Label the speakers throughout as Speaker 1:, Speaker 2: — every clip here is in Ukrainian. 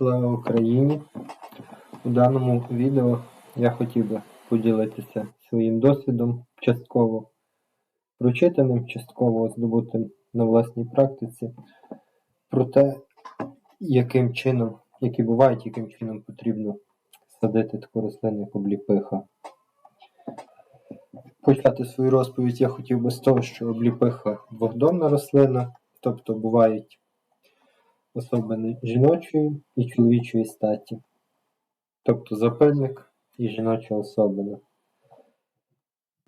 Speaker 1: Слава Україні! У даному відео я хотів би поділитися своїм досвідом частково прочитаним, частково здобутим на власній практиці про те, яким чином, які бувають, яким чином потрібно садити таку рослину, як обліпиха. Почати свою розповідь я хотів би з того, що обліпиха двохдомна рослина, тобто бувають особини жіночої і чоловічої статі, тобто запильник і жіноча особина.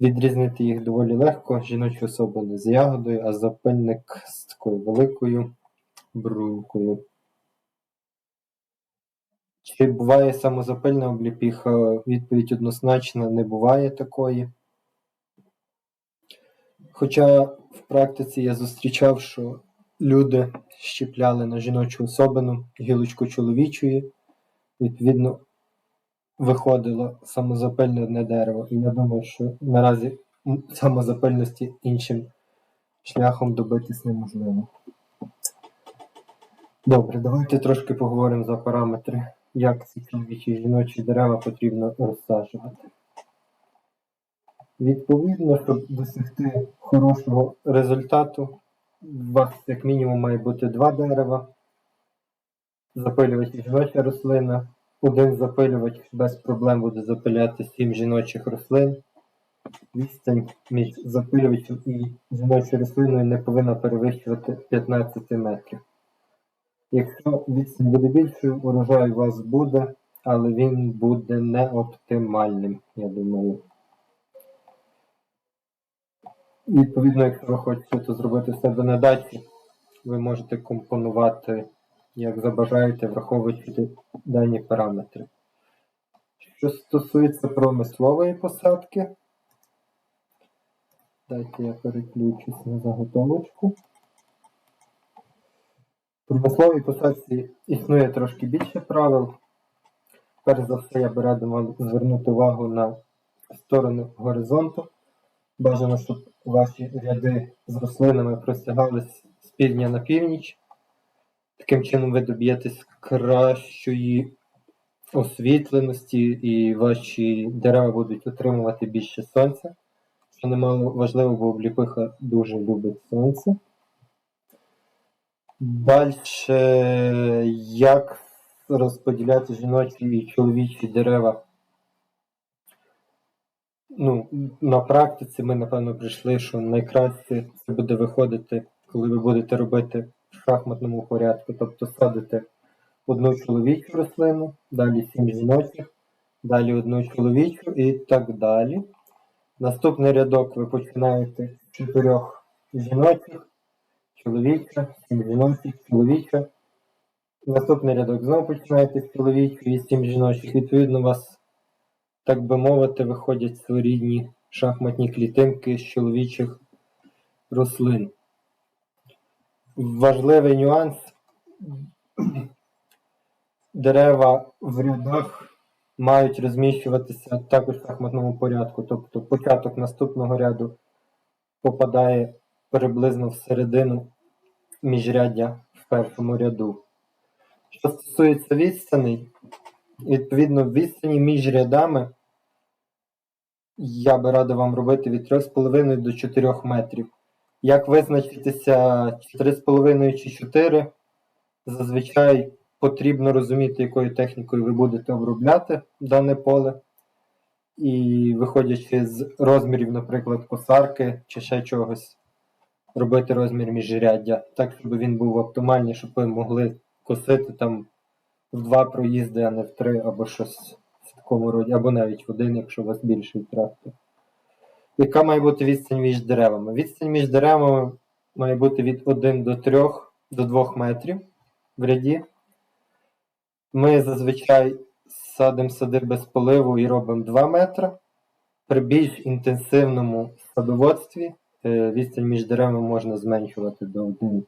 Speaker 1: Відрізнити їх доволі легко, жіночі особини з ягодою, а запильник з такою великою брунькою. Чи буває самозапильна обліпіха? Відповідь однозначна, не буває такої. Хоча в практиці я зустрічав, що люди щіпляли на жіночу особину гілочку чоловічої, відповідно, виходило самозапильне дерево. І я думаю, що наразі самозапильності іншим шляхом добитись неможливо. Добре, давайте трошки поговоримо за параметри, як ці чоловічі жіночі дерева потрібно розсаджувати. Відповідно, щоб досягти хорошого результату, у вас як мінімум має бути два дерева, запилювач і жіноча рослина. Один запилювач без проблем буде запиляти сім жіночих рослин. Відстань між запилювачем і жіночою рослиною не повинна перевищувати 15 метрів. Якщо відстань буде більшою, урожай у вас буде, але він буде не оптимальним, я думаю. Відповідно, якщо ви хочете це зробити себе на дачі, ви можете компонувати, як забажаєте, враховуючи дані параметри. Що стосується промислової посадки, дайте я переключусь на заготовочку. Промисловій посадці існує трошки більше правил. Перш за все, я би радив вам звернути увагу на сторону горизонту. Бажано, щоб ваші ряди з рослинами простягались з півдня на північ. Таким чином ви доб'єтесь кращої освітленості і ваші дерева будуть отримувати більше сонця. Що немало важливо, бо обліпиха дуже любить сонце. Далі, як розподіляти жіночі і чоловічі дерева ну, на практиці ми, напевно, прийшли, що найкраще це буде виходити, коли ви будете робити в шахматному порядку. Тобто садите одну чоловічу рослину, далі сім жіночих, далі одну чоловічу і так далі. Наступний рядок ви починаєте з чотирьох жіночих, чоловіча, сім жіночих, чоловіча. Наступний рядок знову починаєте з чоловічої сім жіночих. Відповідно, у вас так би мовити, виходять своєрідні шахматні клітинки з чоловічих рослин. Важливий нюанс. Дерева в рядах мають розміщуватися також в шахматному порядку. Тобто початок наступного ряду попадає приблизно в середину міжряддя в першому ряду. Що стосується відстаней, Відповідно, відстані між рядами я би радив вам робити від 3,5 до 4 метрів. Як визначитися 3,5 чи 4, зазвичай потрібно розуміти, якою технікою ви будете обробляти дане поле. І виходячи з розмірів, наприклад, косарки чи ще чогось, робити розмір міжряддя, так, щоб він був оптимальний, щоб ви могли косити там в два проїзди, а не в три, або щось в такому роді, або навіть в один, якщо у вас більший трактор. Яка має бути відстань між деревами? Відстань між деревами має бути від 1 до 3 до 2 метрів в ряді. Ми зазвичай садимо сади без поливу і робимо 2 метри. При більш інтенсивному садоводстві е, відстань між деревами можна зменшувати до 1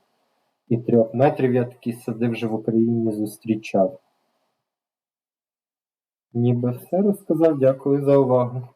Speaker 1: і трьох метрів. Я такі сади вже в Україні зустрічав. Ніби все розказав. Дякую за увагу.